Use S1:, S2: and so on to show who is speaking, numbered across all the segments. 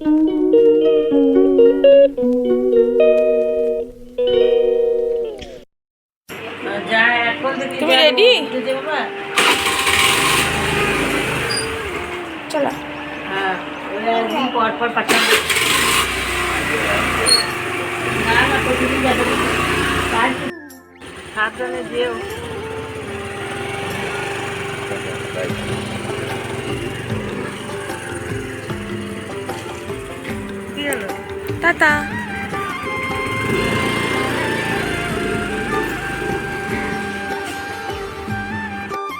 S1: যা এখন থেকে
S2: তুমি
S1: যা
S2: ready?
S1: উঠে যে বাবা
S2: চলো
S1: হ্যাঁ ওরা
S2: tata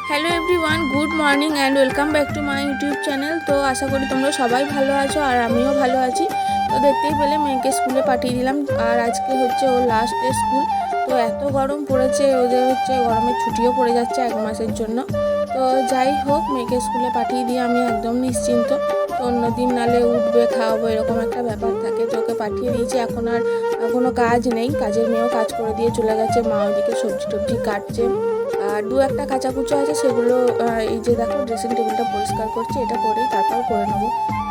S2: hello everyone good morning and welcome back to my YouTube channel তো আশা করি তোমরা সবাই ভালো আছো আর আমিও ভালো আছি। তো দেখতেই পেলে মেয়েকে স্কুলে পাঠিয়ে দিলাম আর আজকে হচ্ছে ওর লাস্ট ডে স্কুল তো এত গরম পড়েছে ওদের হচ্ছে গরমের ছুটিও পড়ে যাচ্ছে এক মাসের জন্য। তো যাই হোক, মেয়েকে স্কুলে পাঠিয়ে দিয়ে আমি একদম নিশ্চিন্ত। তো অন্যদিন নালে উঠবে, খাওয়াবো, এরকম একটা ব্যাপার থাকে। তো ওকে পাঠিয়ে দিয়েছি, এখন আর কোনো কাজ নেই। কাজের মেয়েও কাজ করে দিয়ে চলে গেছে। মা ওদিকে সবজি টবজি কাটছে। আর দু একটা কাঁচাকুচো আছে, সেগুলো এই যে দেখো ড্রেসিং টেবিলটা পরিষ্কার করছি, এটা করেই তারপর করে নেব।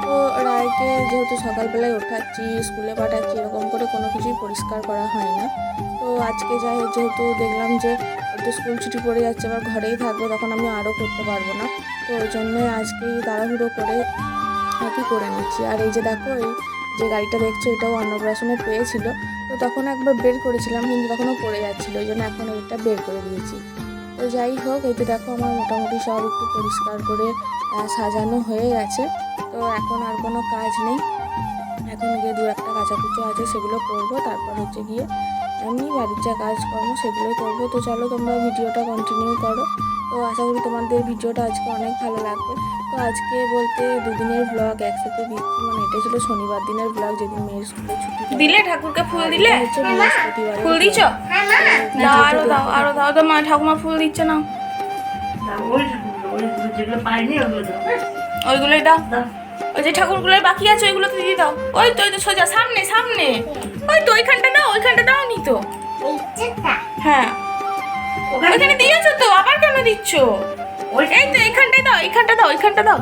S2: তো রায়কে যেহেতু সকালবেলায় ওঠাচ্ছি, স্কুলে পাঠাচ্ছি, এরকম করে কোনো কিছুই পরিষ্কার করা হয় না। তো আজকে যাই যেহেতু দেখলাম যে তো স্কুল ছুটি পড়ে যাচ্ছে, এবার ঘরেই থাকব, তখন আমি আরও করতে পারব না। তো ওই জন্যই আজকেই তাড়াহুড়ো করে আর কি করে নিচ্ছি। আর এই যে দেখো, এই যে গাড়িটা দেখছ, এটাও অন্নপ্রাশনে পেয়েছিল। তো তখন একবার বের করেছিলাম, কিন্তু তখনও পড়ে যাচ্ছিল ওই জন্য এখন এটা বের করে দিয়েছি। তো যাই হোক, এই তো দেখো, আমার মোটামুটি সব একটু পরিষ্কার করে সাজানো হয়ে গেছে। তো এখন আর কোনো কাজ নেই। এখন গিয়ে দু একটা কাঁচাকুচো আছে, সেগুলো করব। তারপর হচ্ছে গিয়ে আমি বাড়ির যা কাজকর্ম, সেগুলোই করব। তো চলো, তোমরা ভিডিওটা কন্টিনিউ করো। তো আশা করি তোমাদের ভিডিওটা আজকে অনেক ভালো লাগবে। তো আজকে বলতে দুদিনের ব্লগ একসাথে দিচ্ছি মানে এটা ছিল শনিবার দিনের ব্লগ যেদিন মেয়ের স্কুলে ছুটি দিলে? ঠাকুরকে ফুল দিলে?
S1: এটা হচ্ছে
S2: ফুল দিছ? দাও আরও দাও আরও দাও। তো মা ঠাকুমা ফুল দিচ্ছে না।
S1: তা ওইগুলো
S2: ওইগুলোই দাও।
S1: দাও।
S2: ওই যে ঠাকুরগুলোর বাকি আছে ওইগুলোতে দিয়ে দাও। ওই তো ওই তো সোজা সামনে সামনে। ওই তো ওইখানটা দাও ওইখানটা দাও নি তো। হ্যাঁ।
S1: ওখানে
S2: দিয়েছ তো আবার কেন দিচ্ছ?
S1: ওই
S2: এই তো এইখানটাই দাও এইখানটা দাও এইখানটা দাও।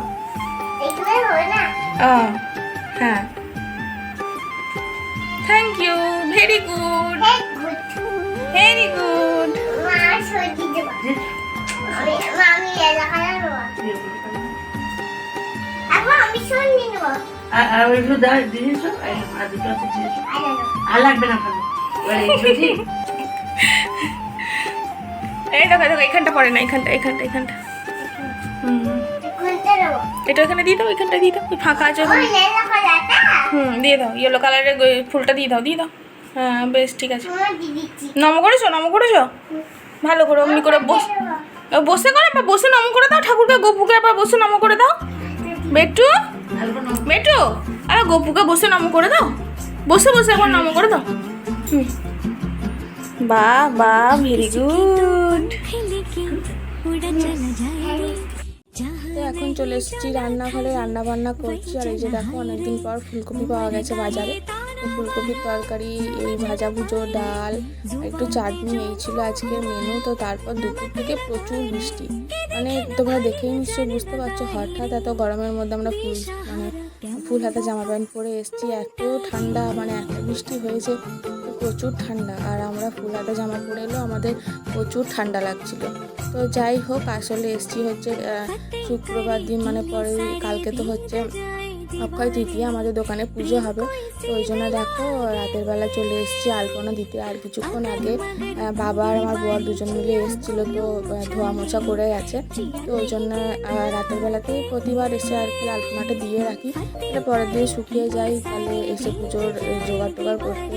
S2: হ্যাঁ। Thank you very good very good
S1: আর লাগবে না দিই।
S2: এই দেখো দেখো এখানটা পড়ে না এখানটা এখানটা এখানটা হুম এটা এখানে দিয়ে দাও এখানটা দিয়ে দাও ফাঁকা আছে হুম দিয়ে দাও ইয়েলো কালারের ফুলটা দিয়ে দাও দিয়ে দাও। হ্যাঁ বেশ ঠিক আছে। নম করেছ নম করেছ? ভালো করে অমনি করে বস বসে করে বা বসে নম করে দাও ঠাকুরকে গোপুকে আবার বসে নম করে দাও। বেটু
S1: আলপনা
S2: বেটু আরে গোপুকে বসে নম করে দাও। বসে বসে একবার নম করে দাও। হুম। বাহ বাহ ভেরি গুড এখন চলে এসেছি রান্নাঘরে রান্না বান্না করছি। আর এই যে দেখো, অনেকদিন পর ফুলকপি পাওয়া গেছে বাজারে। ফুলকপির তরকারি, এই ভাজা ভুজো, ডাল, একটু চাটনি, এই ছিল আজকের মেনু তো তারপর দুপুর থেকে প্রচুর বৃষ্টি। মানে তোমরা দেখেই নিশ্চয়ই বুঝতে পারছ, হঠাৎ এত গরমের মধ্যে আমরা ফুল মানে ফুল হাতা জামা প্যান্ট পরে এসেছি। এত ঠান্ডা মানে এত বৃষ্টি হয়েছে। প্রচুর ঠান্ডা আর আমরা ফুল হাতা জামা পরে এলেও আমাদের প্রচুর ঠান্ডা লাগছিল। তো যাই হোক, আসলে এসছি হচ্ছে শুক্রবার দিন মানে পরে কালকে তো হচ্ছে অক্ষয় তৃতীয়া, আমাদের দোকানে পুজো হবে। তো ওই জন্য দেখো, রাতের বেলা চলে এসেছি আলপনা দিতে, আর কিছুক্ষণ আগে বাবা আর আমার বর দুজন মিলে এসেছিল, তো ধোয়া মোছা করে গেছে তো ওই জন্য রাতের বেলাতেই প্রতিবার এসে আর কি আলপনাটা দিয়ে রাখি। এটা পরের দিন শুকিয়ে যাই তাহলে এসে পুজোর জোগাড় টোগাড় করতে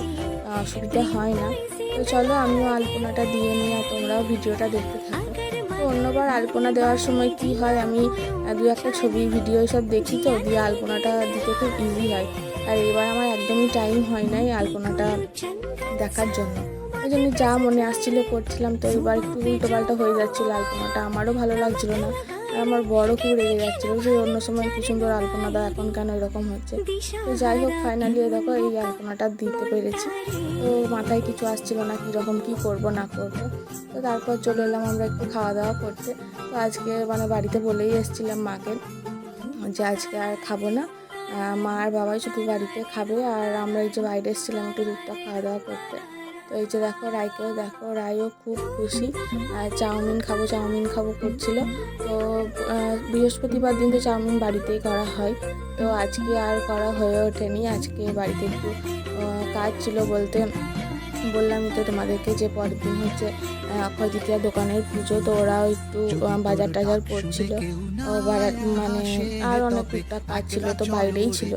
S2: অসুবিধা হয় না। তো চলো আমিও আলপনাটা দিয়ে নিই আর তোমরাও ভিডিওটা দেখতে থাকো। তো অন্যবার আলপনা দেওয়ার সময় কি হয়, আমি দু একটা ছবি ভিডিও সব দেখি তো, দিয়ে আলপনাটা দিতে খুব ইজি হয়। আর এবার আমার একদমই টাইম হয় নাই আলপনাটা দেখার জন্য। ওই জন্য যা মনে আসছিল করছিলাম, তো এবার একটু উল্টো পাল্টা হয়ে যাচ্ছিল আলপনাটা। আমারও ভালো লাগছিল না। আমার বড় খুব রেগে যাচ্ছিল যে অন্য সময় কি সুন্দর আলপনা দাও এখন কেন এরকম হচ্ছে? তো যাই হোক ফাইনালি দেখো এই আলপনাটা দিতে পেরেছি। তো মাথায় কিছু আসছিল না কীরকম, কী করব, না করব। তো তারপর চলে এলাম আমরা একটু খাওয়া দাওয়া করতে। তো আজকে মানে বাড়িতে বলেই এসেছিলাম মাকে যে আজকে আর খাব না। মা আর বাবাই শুধু বাড়িতে খাবে আর আমরা এই যে বাইরে এসেছিলাম একটু টুকটাক খাওয়া দাওয়া করতে। তো এই যে দেখো রায়কেও দেখো, রায়ও খুব খুশি। আর চাউমিন খাব চাউমিন খাব করছিল। তো বৃহস্পতিবার দিন তো চাউমিন বাড়িতেই করা হয়। তো আজকে আর করা হয়ে ওঠেনি। আজকে বাড়িতে একটু কাজ ছিল বলতে, বললামই তো তোমাদেরকে যে পরের দিন হচ্ছে অক্ষয় দোকানের পুজো, তো ওরাও একটু বাজার টাজার করছিল। মানে আর অনেক টুকটাক কাজ ছিল, তো বাইরেই ছিল।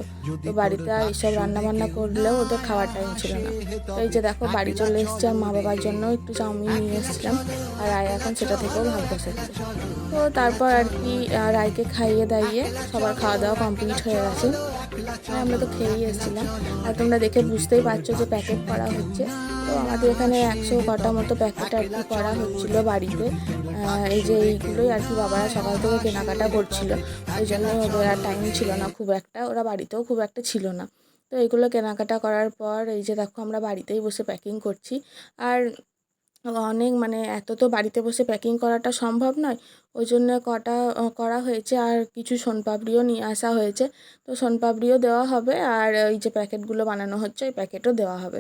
S2: তো বাড়িতে এইসব রান্না বান্না করলেও ওদের খাওয়ার টাইম ছিল না। তো এই যে দেখো, বাড়ি চলে এসেছে আর মা বাবার জন্য একটু চাউমিন নিয়ে এসেছিলাম। আর রায় এখন সেটা থেকেও ভাব বসাচ্ছে তো তারপর আর কি রায়কে খাইয়ে দাইয়ে সবার খাওয়া দাওয়া কমপ্লিট হয়ে গেছে। আর আমরা তো খেয়েই এসেছিলাম। আর তোমরা দেখে বুঝতেই পারছ যে প্যাকেট করা হচ্ছে। তো আমাদের এখানে একশো কটা মতো প্যাকেট আর কি করা হচ্ছিল বাড়িতে। এই যে এইগুলোই আর কি বাবারা সকাল থেকে কেনাকাটা করছিল। ওই জন্য ওদের আর টাইম ছিল না খুব একটা। ওরা বাড়িতেও খুব একটা ছিল না। তো এইগুলো কেনাকাটা করার পর এই যে দেখো আমরা বাড়িতেই বসে প্যাকিং করছি। আর অনেক মানে এত তো বাড়িতে বসে প্যাকিং করাটা সম্ভব নয়। ওই জন্য কটা, করা হয়েছে আর কিছু সোনপাপড়িও নিয়ে আসা হয়েছে। তো সোনপাপড়িও দেওয়া হবে আর এই যে প্যাকেটগুলো বানানো হচ্ছে, ওই প্যাকেটও দেওয়া হবে।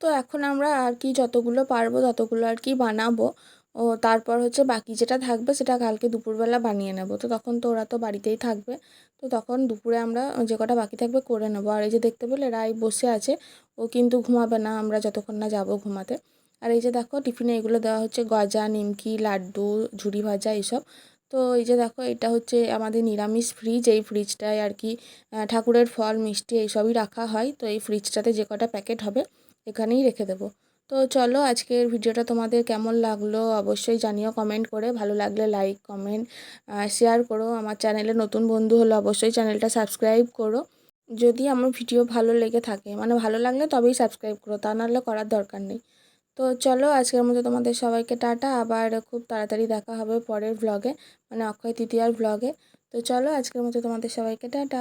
S2: তো এখন আমরা আর কি যতগুলো পারব, ততগুলো আর কি বানাবো। ও তারপর হচ্ছে বাকি যেটা থাকবে, সেটা কালকে দুপুরবেলা বানিয়ে নেব। তো তখন তো ওরা তো বাড়িতেই থাকবে। তো তখন দুপুরে আমরা যে কটা বাকি থাকবে করে নেব। আর এই যে দেখতে পেলে রাই বসে আছে। ও কিন্তু ঘুমাবে না, আমরা যতক্ষণ না যাব ঘুমাতে। আর এই যে দেখো টিফিনে এগুলো দেওয়া হচ্ছে গজা, নিমকি, লাড্ডু, ঝুড়ি ভাজা এইসব তো এই যে দেখো এটা হচ্ছে আমাদের নিরামিষ ফ্রিজ এই ফ্রিজটায় আর কি ঠাকুরের ফল, মিষ্টি এইসবই রাখা হয়। তো এই ফ্রিজটাতে যে কটা প্যাকেট হবে এখানেই রেখে দেবো। তো চলো আজকের ভিডিওটা তোমাদের কেমন লাগল অবশ্যই জানিও কমেন্ট করে। ভালো লাগলে লাইক কমেন্ট শেয়ার করো। আমার চ্যানেলে নতুন বন্ধু হলে অবশ্যই চ্যানেলটা সাবস্ক্রাইব করো। যদি আমার ভিডিও ভালো লেগে থাকে মানে ভালো লাগলে তবেই সাবস্ক্রাইব করো, তা নাহলে করার দরকার নেই। তো চলো আজকের মতো তোমাদের সবাইকে টাটা, আবার খুব তাড়াতাড়ি দেখা হবে পরের ব্লগে মানে অক্ষয় তৃতীয়ার ব্লগে তো চলো আজকের মতো তোমাদের সবাইকে টাটা।